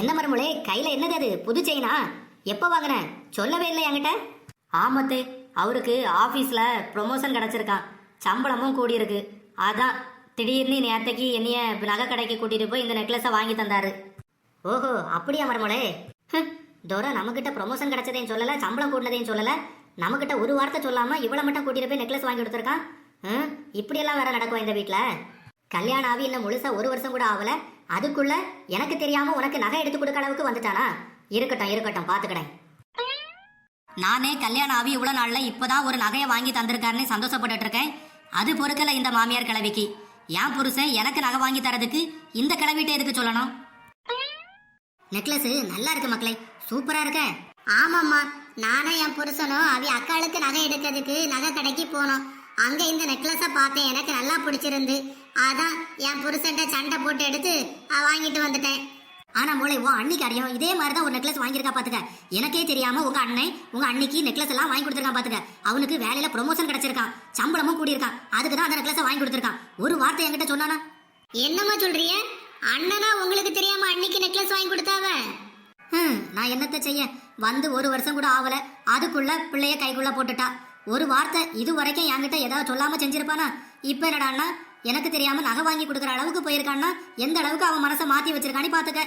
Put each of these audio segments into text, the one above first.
என்ன மருமலே கையில என்னது அது? புது செயினா எப்போ வாங்கின? சொல்லவே இல்லை என்கிட்ட. ஆமத்தே அவருக்கு ஆபீஸ்ல ப்ரொமோஷன் கிடைச்சிருக்கான். சம்பளமும் கூடியிருக்கு. அதான் திடீர்னு நேரத்தைக்கு என்னைய நகை கடைக்கு கூட்டிட்டு போய் இந்த நெக்லஸை வாங்கி தந்தாரு. ஓஹோ அப்படியா மருமலே ஹம், தோரா நம்மக்கிட்ட ப்ரொமோஷன் கிடைச்சதையும் சொல்லல சம்பளம் கூட்டினதையும் சொல்லல. நம்மக்கிட்ட ஒரு வார்த்தை சொல்லாம இவ்வளவு மட்டும் கூட்டிட்டு போய் நெக்லஸ் வாங்கி கொடுத்துருக்கான். இப்படியெல்லாம் வேற நடக்கும் இந்த வீட்டில் கல்யாணம் ஆகி இன்னும் முழுசா ஒரு வருஷம் கூட ஆகல. அதுக்குள்ள எனக்கு தெரியாம உனக்கு நகை எடுத்து கொடுக்க அளவுக்கு வந்துட்டானா? இருக்கட்டும் இருக்கட்டும் பாத்துக்கிறேன். நானே கல்யாணம் ஆகி இவ்வளவு நாள்ல இப்பதான் ஒரு நகையை வாங்கி தந்திருக்காருன்னு சந்தோஷப்பட்டுட்டு இருக்கேன் அது பொறுக்கல இந்த மாமியார் கிழவிக்கு. என் புருஷன் எனக்கு நகை வாங்கி தரதுக்கு இந்த கிழவிட்ட எதுக்கு சொல்லணும்? நெக்லஸ் நல்லா இருக்கு மக்களே. சூப்பரா இருக்க. ஆமாம்மா. நானும் என் புருஷனும் அவி அக்காளுக்கு நகை எடுக்கிறதுக்கு நகை கடைக்கு போனோம். அங்க இந்த நெக்லஸ பார்த்தேன். எனக்கு நல்லா பிடிச்சிருந்து. அதான் என் புருஷன்ட்ட சண்டை போட்டு எடுத்து வாங்கிட்டு வந்துட்டேன். ஆனா மூளை உன் அன்னிக்கு அறியும் இதே மாதிரி தான் ஒரு நெக்லஸ் வாங்கியிருக்கா பாத்துக்க. எனக்கே தெரியாம உங்க அண்ணன் உங்க அன்னிக்கு நெக்லஸ் எல்லாம் வாங்கி கொடுத்துருக்கான் பாத்துக்க. அவனுக்கு வேலையில ப்ரொமோஷன் கிடைச்சிருக்கான். சம்பளமும் கூடியிருக்கான். அதுக்கு தான் அந்த நெக்லஸ் வாங்கி கொடுத்துருக்கான். ஒரு வார்த்தை என்கிட்ட சொன்னானா? என்னம்மா சொல்றிய அண்ணனா உங்களுக்கு தெரியாம அன்னைக்கு நெக்லஸ் வாங்கி கொடுத்தாவ? நான் என்னத்த செய்ய? வந்து ஒரு வருஷம் கூட ஆகல. அதுக்குள்ள பிள்ளைய கைக்குள்ள போட்டுட்டா. ஒரு வார்த்தை இது வரைக்கும் என்கிட்ட ஏதாவது சொல்லாம செஞ்சிருப்பானா? இப்ப என்னடான்னா எனக்கு தெரியாம நகை வாங்கி கொடுக்குற அளவுக்கு போயிருக்கான்னா எந்த அளவுக்கு அவன் மனசை மாத்தி வச்சிருக்கான்னு பாத்துக்க.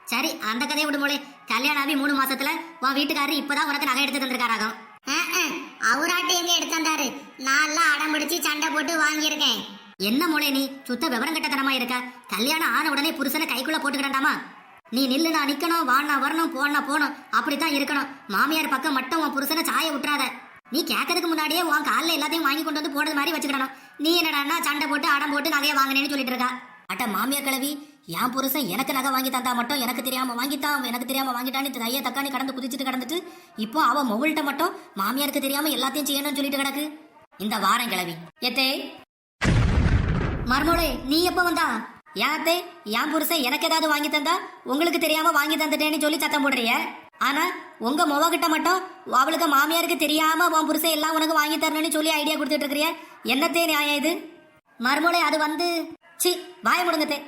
சரி அந்த கதையை விடுமோளே கல்யாணம் ஆகி மூணு மாசத்துல உன் வீட்டுக்காரரு இப்பதான் உனக்கு நகை எடுத்து தந்திருக்காராகும் அவராட்ட எங்க எடுத்தாந்தாரு நான் எல்லாம் அடம் பிடிச்சு சண்டை போட்டு வாங்கியிருக்கேன். என்ன மோளே நீ? சுத்த விவரம் கட்டத்தனமா இருக்க? கல்யாணம் ஆன உடனே புருஷனை கைக்குள்ள போட்டுக்கிட்டாமா நீ நில்லு நான் நிக்கணும் வாண்ணா வரணும் போனா போகணும் அப்படித்தான் இருக்கணும். மாமியார் பக்கம் மட்டும் உன் புருஷனை சாய விட்டுறாத. நீ கேட்கறதுக்கு முன்னாடியே உன் காலில் எல்லாத்தையும் வாங்கி கொண்டு வந்து போடுறது மாதிரி வச்சுக்கிடணும். நீ என்னடான்னா சண்டை போட்டு அடம் போட்டு நகையை வாங்கினேன்னு சொல்லிட்டு இருக்கா. அட்ட மாமியார் கிழவி என் புருஷன் எனக்கு நகை வாங்கி தந்தா மட்டும் எனக்கு தெரியாம வாங்கித்தான் எனக்கு தெரியாம வாங்கிட்டான்னு தைய தக்கானி கடந்து குதிச்சுட்டு கடந்துட்டு இப்போ அவ மொபைல்கிட்ட மட்டும் மாமியாருக்கு தெரியாம எல்லாத்தையும் செய்யணும்னு சொல்லிட்டு கிடக்கு. இந்த வாரம் கிழவி. எத்தே. மர்மோளே நீ எப்போ வந்தா? யாத்தே என் புருஷன் எனக்கு ஏதாவது வாங்கி தந்தா? உங்களுக்கு தெரியாம வாங்கி தந்துட்டேன்னு சொல்லி சத்தம் போடுறிய? ஆனா உங்க முவ கிட்ட மட்டும் அவளுக்கு மாமியாருக்கு தெரியாம உன் புருஷன் எல்லாம் உனக்கு வாங்கி தரணும்னு சொல்லி ஐடியா கொடுத்துட்டு இருக்கிறிய? என்னத்தே நியாயம் இது? மர்மோளே அது வந்து சி வாய முடுங்கத்தே.